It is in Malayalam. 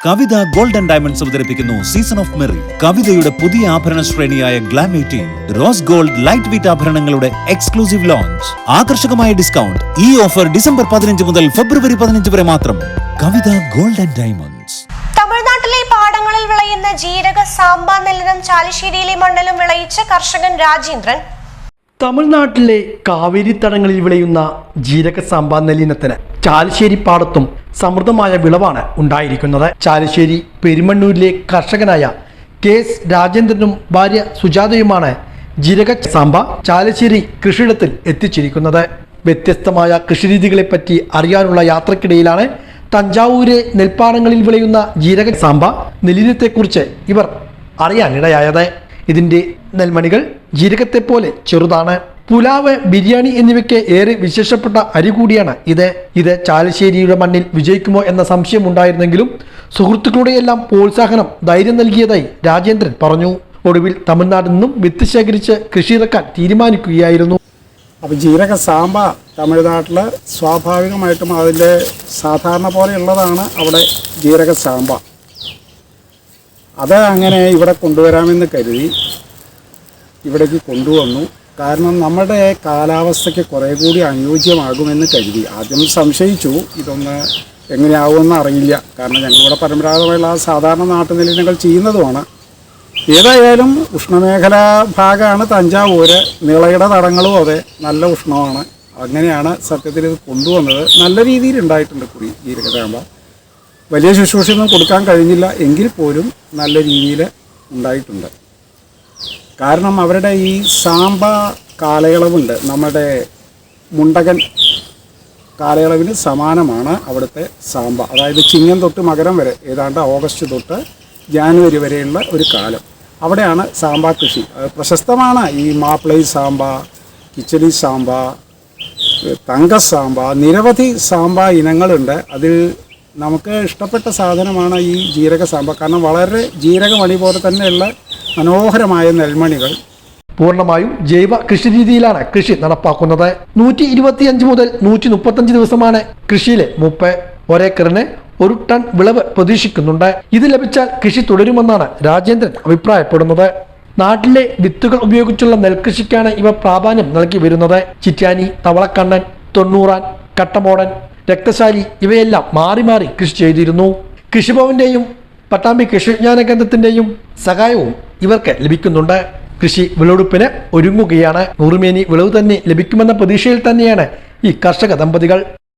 കവിത ഗോൾഡൻ ഡയമണ്ട്സ് അവതരിപ്പിക്കുന്നു സീസൺ ഓഫ് മെറി കവിതയുടെ പുതിയ ആഭരണ ശ്രേണിയായ glam eighteen rose gold light weight ആഭരണങ്ങളുടെ exclusive launch ആകർഷകമായ ഡിസ്കൗണ്ട് ഈ ഓഫർ ഡിസംബർ പതിനഞ്ച് മുതൽ ഫെബ്രുവരി പതിനഞ്ച് വരെ മാത്രം. Kavitha golden diamonds. തമിഴ്നാട്ടിലെ പാടങ്ങളിൽ വിളയുന്ന ജീരക സാമ്പ നെല്ലിനും ചാലിശ്ശേരിയിലെ മണ്ണിലും വിളയിച്ച കർഷകൻ രാജേന്ദ്രൻ. തമിഴ്നാട്ടിലെ കാവേരി തടങ്ങളിൽ വിളയുന്ന ജീരക സാമ്പാ നെല്ലിനത്തിന് ചാലിശ്ശേരി പാടത്തും സമൃദ്ധമായ വിളവാണ് ഉണ്ടായിരിക്കുന്നത്. ചാലശ്ശേരി പെരുമണ്ണൂരിലെ കർഷകനായ കെ എസ് രാജേന്ദ്രനും ഭാര്യ സുജാതയുമാണ് ജീരക സാമ്പ ചാലശ്ശേരി കൃഷിയിടത്തിൽ എത്തിച്ചിരിക്കുന്നത്. വ്യത്യസ്തമായ കൃഷിരീതികളെപ്പറ്റി അറിയാനുള്ള യാത്രക്കിടയിലാണ് തഞ്ചാവൂരെ നെൽപ്പാടങ്ങളിൽ വിളയുന്ന ജീരക സാമ്പ നെല്ലിനത്തെക്കുറിച്ച് ഇവർ അറിയാനിടയായത്. ഇതിന്റെ നെൽമണികൾ ജീരകത്തെ പോലെ ചെറുതാണ്. പുലാവ് ബിരിയാണി എന്നിവയ്ക്ക് ഏറെ വിശേഷപ്പെട്ട അരി കൂടിയാണ് ഇത്. ഇത് ചാലശ്ശേരിയുടെ മണ്ണിൽ വിജയിക്കുമോ എന്ന സംശയം ഉണ്ടായിരുന്നെങ്കിലും സുഹൃത്തുക്കളുടെയെല്ലാം പ്രോത്സാഹനം ധൈര്യം നൽകിയതായി രാജേന്ദ്രൻ പറഞ്ഞു. ഒടുവിൽ തമിഴ്നാട്ടിൽ നിന്നും വിത്ത് ശേഖരിച്ച് കൃഷിയിറക്കാൻ തീരുമാനിക്കുകയായിരുന്നു. അപ്പോൾ ജീരക സാമ്പ തമിഴ്നാട്ടിൽ സ്വാഭാവികമായിട്ടും അതിന്റെ സാധാരണ പോലെയുള്ളതാണ് അവിടെ ജീരക സാമ്പ അത് അങ്ങനെ ഇവിടെ കൊണ്ടുവരാമെന്ന് കരുതി ഇവിടേക്ക് കൊണ്ടുവന്നു. കാരണം നമ്മുടെ കാലാവസ്ഥയ്ക്ക് കുറേ കൂടി അനുയോജ്യമാകുമെന്ന് കരുതി. ആദ്യം സംശയിച്ചു ഇതൊന്ന് എങ്ങനെയാവുമെന്ന് അറിയില്ല. കാരണം ഞങ്ങളിവിടെ പരമ്പരാഗതമായുള്ള സാധാരണ നാട്ടുനിലങ്ങൾ ചെയ്യുന്നതുമാണ്. ഏതായാലും ഉഷ്ണമേഖല ഭാഗമാണ് തഞ്ചാവൂര്. നിളയുടെ തടങ്ങളും അതെ നല്ല ഉഷ്ണമാണ്. അങ്ങനെയാണ് സത്യത്തിൽ ഇത് കൊണ്ടുവന്നത്. നല്ല രീതിയിൽ ഉണ്ടായിട്ടുണ്ട് കുറി ജീരകതാമ്പ. വലിയ ശുശ്രൂഷയൊന്നും കൊടുക്കാൻ കഴിഞ്ഞില്ല. എങ്കിൽ പോലും നല്ല രീതിയിൽ ഉണ്ടായിട്ടുണ്ട്. കാരണം അവരുടെ ഈ സാമ്പ കാലയളവുണ്ട്. നമ്മുടെ മുണ്ടകൻ കാലയളവിന് സമാനമാണ് അവിടുത്തെ സാമ്പ. അതായത് ചിങ്ങം തൊട്ട് മകരം വരെ ഏതാണ്ട് ഓഗസ്റ്റ് തൊട്ട് ജാനുവരി വരെയുള്ള ഒരു കാലം. അവിടെയാണ് സാമ്പ കൃഷി. പ്രശസ്തമാണ് ഈ മാപ്പിളൈ സാമ്പ കിച്ചടി സാമ്പ തങ്ക സാമ്പ. നിരവധി സാമ്പ ഇനങ്ങളുണ്ട്. അതിൽ നമുക്ക് ഇഷ്ടപ്പെട്ട സാധനമാണ് ഈ ജീരക സാമ്പ. കാരണം വളരെ ജീരകമണി പോലെ തന്നെയുള്ള മനോഹരമായ നെൽമണികൾ. പൂർണമായും ജൈവ കൃഷി രീതിയിലാണ് കൃഷി നടപ്പാക്കുന്നത്. നൂറ്റി ഇരുപത്തിയഞ്ച് മുതൽ നൂറ്റി മുപ്പത്തഞ്ച് ദിവസമാണ് കൃഷിയിലെ മൂപ്പ്. ഒരേക്കറിന് ഒരു ടൺ വിളവ് പ്രതീക്ഷിക്കുന്നുണ്ട്. ഇത് ലഭിച്ചാൽ കൃഷി തുടരുമെന്നാണ് രാജേന്ദ്രൻ അഭിപ്രായപ്പെടുന്നത്. നാട്ടിലെ വിത്തുകൾ ഉപയോഗിച്ചുള്ള നെൽകൃഷിക്കാണ് ഇവ പ്രാധാന്യം നൽകി വരുന്നത്. ചിറ്റാനി തവളക്കണ്ണൻ തൊണ്ണൂറാൻ കട്ടമോടൻ രക്തശാലി ഇവയെല്ലാം മാറി മാറി കൃഷി ചെയ്തിരുന്നു. കൃഷിഭവന്റെയും പട്ടാമ്പി കൃഷി വിജ്ഞാന കേന്ദ്രത്തിന്റെയും സഹായവും ഇവർക്ക് ലഭിക്കുന്നുണ്ട്. കൃഷി വിളവെടുപ്പിന് ഒരുങ്ങുകയാണ്. നൂറുമേനി വിളവ് തന്നെ ലഭിക്കുമെന്ന പ്രതീക്ഷയിൽ തന്നെയാണ് ഈ കർഷക ദമ്പതികൾ.